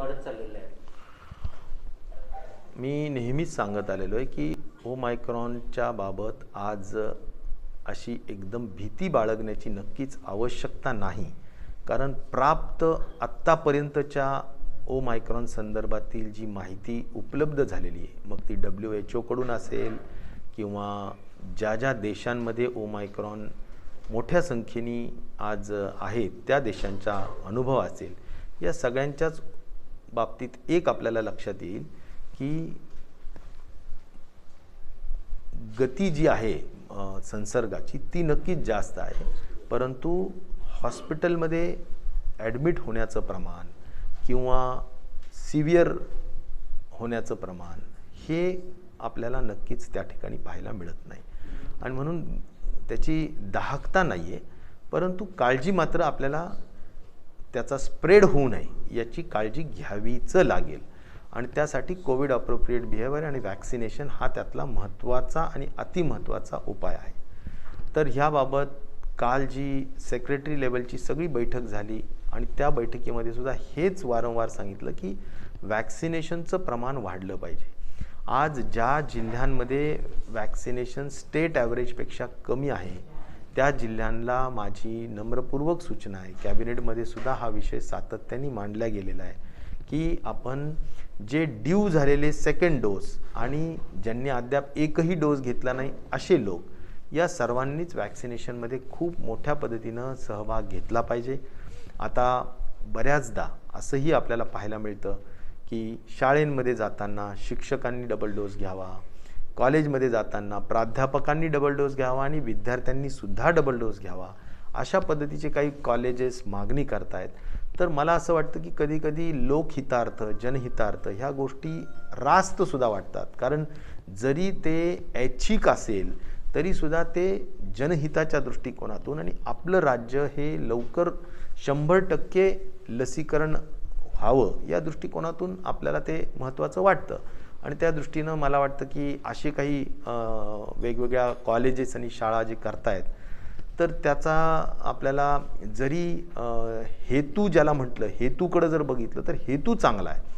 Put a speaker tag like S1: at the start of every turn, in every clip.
S1: वाढत चाललेलं आहे.
S2: मी नेहमीच सांगत आलेलो आहे की ओमायक्रॉनच्या बाबत आज अशी एकदम भीती बाळगण्याची नक्कीच आवश्यकता नाही. कारण प्राप्त आत्तापर्यंतच्या ओमायक्रॉन संदर्भातील जी माहिती उपलब्ध झालेली आहे मग ती डब्ल्यू एच ओकडून असेल किंवा ज्या ज्या देशांमध्ये ओमायक्रॉन मोठ्या संख्येने आज आहेत त्या देशांचा अनुभव असेल या सगळ्यांच्याच बाबतीत एक आपल्याला लक्षात येईल की गती जी आहे संसर्गाची ती नक्कीच जास्त आहे. परंतु हॉस्पिटलमध्ये ॲडमिट होण्याचं प्रमाण किंवा सिव्हिअर होण्याचं प्रमाण हे आपल्याला नक्कीच त्या ठिकाणी पाहायला मिळत नाही. आणि म्हणून त्याची दाहकता नाही आहे परंतु काळजी मात्र आपल्याला त्याचा स्प्रेड होऊ नये याची काळजी घ्यावीच लागेल. आणि त्यासाठी कोविड अप्रोप्रिएट बिहेवियर आणि वॅक्सिनेशन हा त्यातला महत्त्वाचा आणि अतिमहत्त्वाचा उपाय आहे. तर ह्याबाबत काल जी सेक्रेटरी लेवलची सगळी बैठक झाली आणि त्या बैठकीमध्ये सुद्धा हेच वारंवार सांगितलं की वॅक्सिनेशनचं प्रमाण वाढलं पाहिजे. आज ज्या जिल्ह्यांमध्ये वॅक्सिनेशन स्टेट ॲव्हरेजपेक्षा कमी आहे त्या जिल्ह्यांना माझी नम्रपूर्वक सूचना आहे. कॅबिनेटमध्ये सुद्धा हा विषय सातत्याने मांडला गेलेला आहे की आपण जे ड्यू झालेले सेकंड डोस आणि ज्यांनी अद्याप एकही डोस घेतला नाही असे लोक या सर्वांनीच वॅक्सिनेशनमध्ये खूप मोठ्या पद्धतीनं सहभाग घेतला पाहिजे. आता बऱ्याचदा असंही आपल्याला पाहायला मिळतं की शाळेंमध्ये जाताना शिक्षकांनी डबल डोस घ्यावा कॉलेजमध्ये जाताना प्राध्यापकांनी डबल डोस घ्यावा आणि विद्यार्थ्यांनी सुद्धा डबल डोस घ्यावा अशा पद्धतीचे काही कॉलेजेस मागणी करतायत. तर मला असं वाटतं की कधीकधी लोकहितार्थ जनहितार्थ ह्या गोष्टी रास्तसुद्धा वाटतात. कारण जरी ते ऐच्छिक असेल तरीसुद्धा ते जनहिताच्या दृष्टिकोनातून आणि आपलं राज्य हे लवकर शंभर टक्के लसीकरण व्हावं या दृष्टिकोनातून आपल्याला ते महत्त्वाचं वाटतं. आणि त्या दृष्टीनं मला वाटतं की असे काही वेगवेगळ्या कॉलेजेस आणि शाळा जे करतायत तर त्याचा आपल्याला जरी हेतू ज्याला म्हटलं हेतूकडं जर बघितलं तर हेतू चांगला आहे.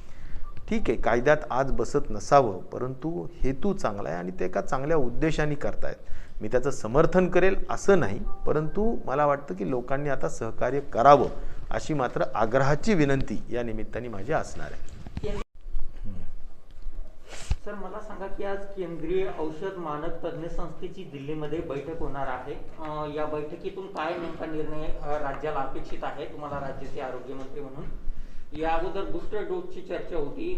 S2: ठीक आहे कायद्यात आज बसत नसावं परंतु हेतू चांगला आहे आणि ते एका चांगल्या उद्देशाने करतायत. मी त्याचं समर्थन करेल असं नाही परंतु मला वाटतं की लोकांनी आता सहकार्य करावं अशी मात्र आग्रहाची विनंती या निमित्ताने माझी असणार आहे.
S1: सर मला सांगा की आज केंद्रीय औषध मानक तज्ज्ञ संस्थेची दिल्लीमध्ये बैठक होणार आहे. या बैठकीतून काय नेमका निर्णय राज्याला अपेक्षित आहे? तुम्हाला राज्याचे आरोग्यमंत्री म्हणून. या अगोदर बुस्टर डोसची चर्चा होती.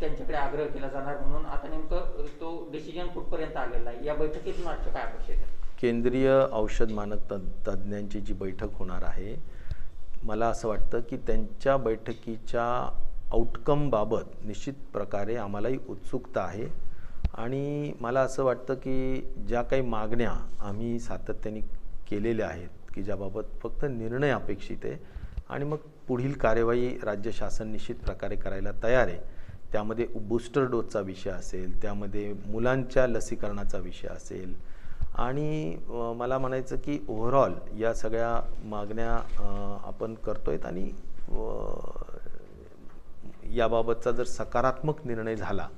S1: त्यांच्याकडे आग्रह केला जाणार म्हणून. आता नेमकं तो डिसिजन कुठपर्यंत आलेला आहे? या बैठकीतून आजचं काय अपेक्षित आहे?
S2: केंद्रीय औषध मानक तज्ज्ञांची जी बैठक होणार आहे मला असं वाटतं की त्यांच्या बैठकीच्या आउटकमबाबत निश्चित प्रकारे आम्हालाही उत्सुकता आहे. आणि मला असं वाटतं की ज्या काही मागण्या आम्ही सातत्याने केलेल्या आहेत की ज्याबाबत फक्त निर्णय अपेक्षित आहे आणि मग पुढील कार्यवाही राज्य शासन निश्चित प्रकारे करायला तयार आहे. त्यामध्ये बूस्टर डोसचा विषय असेल त्यामध्ये मुलांच्या लसीकरणाचा विषय असेल आणि मला म्हणायचं की ओव्हरऑल या सगळ्या मागण्या आपण करतो आहेत आणि याबाबतचा जर सकारात्मक निर्णय झाला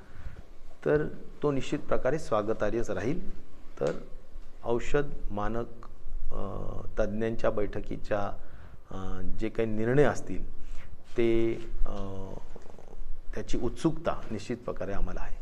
S2: तर तो निश्चित प्रकारे स्वागतार्हच राहील. तर औषध मानक तज्ज्ञांच्या बैठकीच्या जे काही निर्णय असतील ते त्याची उत्सुकता निश्चित प्रकारे आम्हाला आहे.